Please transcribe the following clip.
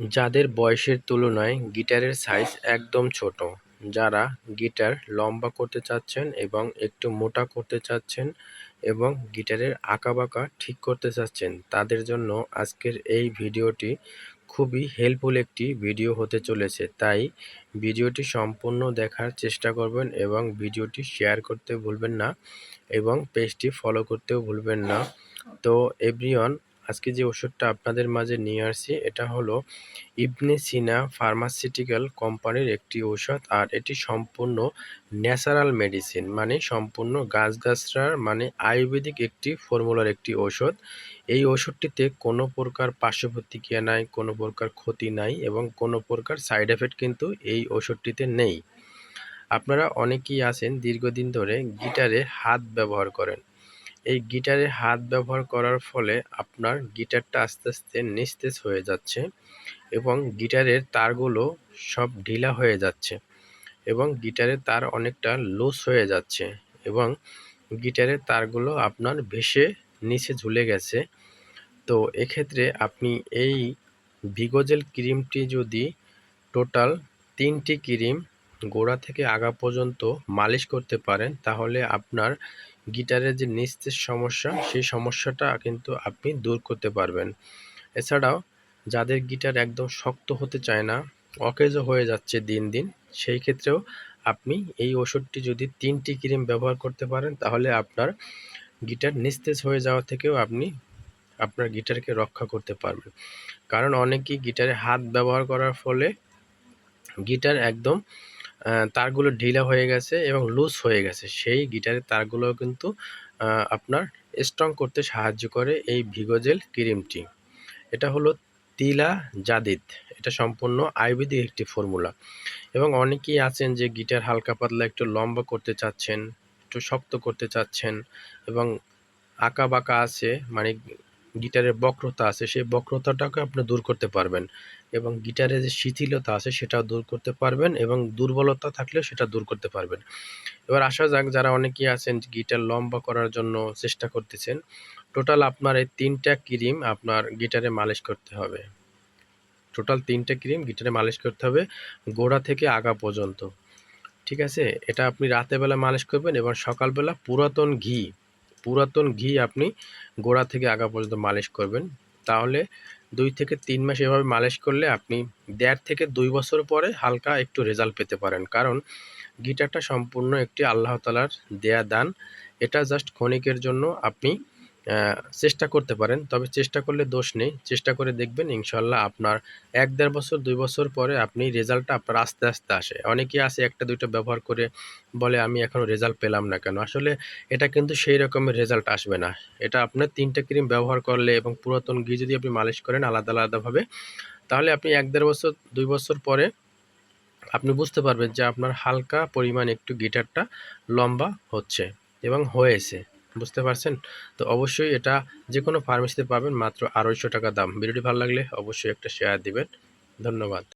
যাদের বয়সের তুলনায় গিটারের সাইজ একদম ছোট, যারা গিটার লম্বা করতে চাচ্ছেন এবং একটু মোটা করতে চাচ্ছেন এবং গিটারের আঁকাবাঁকা ঠিক করতে চাচ্ছেন, তাদের জন্য আজকের এই ভিডিওটি খুবই হেল্পফুল একটি ভিডিও হতে চলেছে। তাই ভিডিওটি সম্পূর্ণ দেখার চেষ্টা করবেন এবং ভিডিওটি শেয়ার করতে ভুলবেন না এবং পেজটি ফলো করতেও ভুলবেন না। তো এভরিওয়ান আজকে যে ওষুধটা আপনাদের মাঝে নিয়ে আসছি, এটা হলো ইবনে সিনা ফার্মাসিউটিক্যাল কোম্পানির একটি ঔষধ, আর এটি সম্পূর্ণ ন্যাচারাল মেডিসিন মানে সম্পূর্ণ গাছগাছরার মানে আয়ুর্বেদিক একটি ফর্মুলার একটি ঔষধ। এই ওষুধটিতে কোনো প্রকার পার্শ্ব নাই, কোনো প্রকার ক্ষতি নাই এবং কোনো প্রকার সাইড এফেক্ট কিন্তু এই ওষুধটিতে নেই। আপনারা অনেকেই আছেন দীর্ঘদিন ধরে গিটারে হাত ব্যবহার করেন। এই গিটারে হাত ব্যবহার করার ফলে আপনার গিটারটা আস্তে আস্তে নিস্তেজ হয়ে যাচ্ছে এবং গিটারের তারগুলো সব ঢিলা হয়ে যাচ্ছে এবং গিটারের তার অনেকটা লুজ হয়ে যাচ্ছে এবং গিটারের তারগুলো আপনার ভেসে নিচে ঝুলে গেছে। তো এক্ষেত্রে আপনি এই ভিগোজেল ক্রিমটি যদি টোটাল তিনটি ক্রিম গোড়া থেকে আগা পর্যন্ত মালিশ করতে পারেন, তাহলে আপনার গিটারের যে নিস্তেজ সমস্যা, সেই সমস্যাটা কিন্তু আপনি দূর করতে পারবেন। এছাড়াও, যাদের গিটার একদম শক্ত হতে চায় না, অকেজো হয়ে যাচ্ছে দিন দিন, সেই ক্ষেত্রেও আপনি এই ওষুধটি যদি তিনটি ক্রিম ব্যবহার করতে পারেন, তাহলে আপনার গিটার নিস্তেজ হয়ে যাওয়া থেকেও আপনি আপনার গিটারকে রক্ষা করতে পারবেন। কারণ অনেকেই গিটারে হাত ব্যবহার করার ফলে গিটার একদম তারগুলো ঢিলা হয়ে গেছে এবং লুজ হয়ে গেছে। সেই গিটারের তারগুলো কিন্তু আপনার স্ট্রং করতে সাহায্য করে এই ভিগোজেল ক্রিমটি। এটা হলো তিলা জাদিদ। এটা সম্পূর্ণ আয়ুর্বেদিক একটি ফর্মুলা এবং অনেকেই আছেন যে গিটার হালকা পাতলা একটু লম্বা করতে চাচ্ছেন, একটু শক্ত করতে চাচ্ছেন এবং আঁকা বাঁকা আছে মানে গিটারের বক্রতা আছে, সেই বক্রতাটাকে আপনি দূর করতে পারবেন এবং গিটারের যে শিথিলতা আছে সেটাও দূর করতে পারবেন এবং দুর্বলতা থাকলেও সেটা দূর করতে পারবেন। এবার আসা যাক যারা অনেকেই আছেন গিটার লম্বা করার জন্য চেষ্টা করতেছেন, টোটাল আপনার এই তিনটা ক্রিম আপনার গিটারে মালিশ করতে হবে। টোটাল তিনটা ক্রিম গিটারে মালিশ করতে হবে গোড়া থেকে আগা পর্যন্ত। ঠিক আছে? এটা আপনি রাতেবেলা মালিশ করবেন এবং সকালবেলা পুরাতন ঘি পুরাতন ঘি আপনি গোড়া থেকে আগা পর্যন্ত মালিশ করবেন। তাহলে দুই থেকে তিন মাস এভাবে মালিশ করলে আপনি দেড় থেকে দুই বছর পরে হালকা একটু রেজাল্ট পেতে পারেন। কারণ গিটারটা সম্পূর্ণ একটি আল্লাহ তালার দেয়া দান। এটা জাস্ট ক্ষণিকের জন্য আপনি চেষ্টা করতে পারেন, তবে চেষ্টা করলে দোষ নেই। চেষ্টা করে দেখবেন ইনশাল্লাহ আপনার এক দেড় বছর, দুই বছর পরে আপনি রেজাল্টটা আপনার আস্তে আস্তে আসে। অনেকেই আছে একটা, দুইটা ব্যবহার করে বলে, আমি এখনও রেজাল্ট পেলাম না কেন? আসলে এটা কিন্তু সেই রকমের রেজাল্ট আসবে না। এটা আপনার তিনটে ক্রিম ব্যবহার করলে এবং পুরাতন ঘি যদি আপনি মালিশ করেন আলাদা, আলাদাভাবে, তাহলে আপনি এক দেড় বছর, দুই বছর পরে আপনি বুঝতে পারবেন যে আপনার হালকা পরিমাণ একটু গিটারটা লম্বা হচ্ছে এবং হয়েছে। বুঝতে পারছেন? তো অবশ্যই এটা যে কোনো ফার্মেসিতে পাবেন, মাত্র আড়াইশো টাকা দাম। ভিডিওটি ভালো লাগলে অবশ্যই একটা শেয়ার দিবেন। ধন্যবাদ।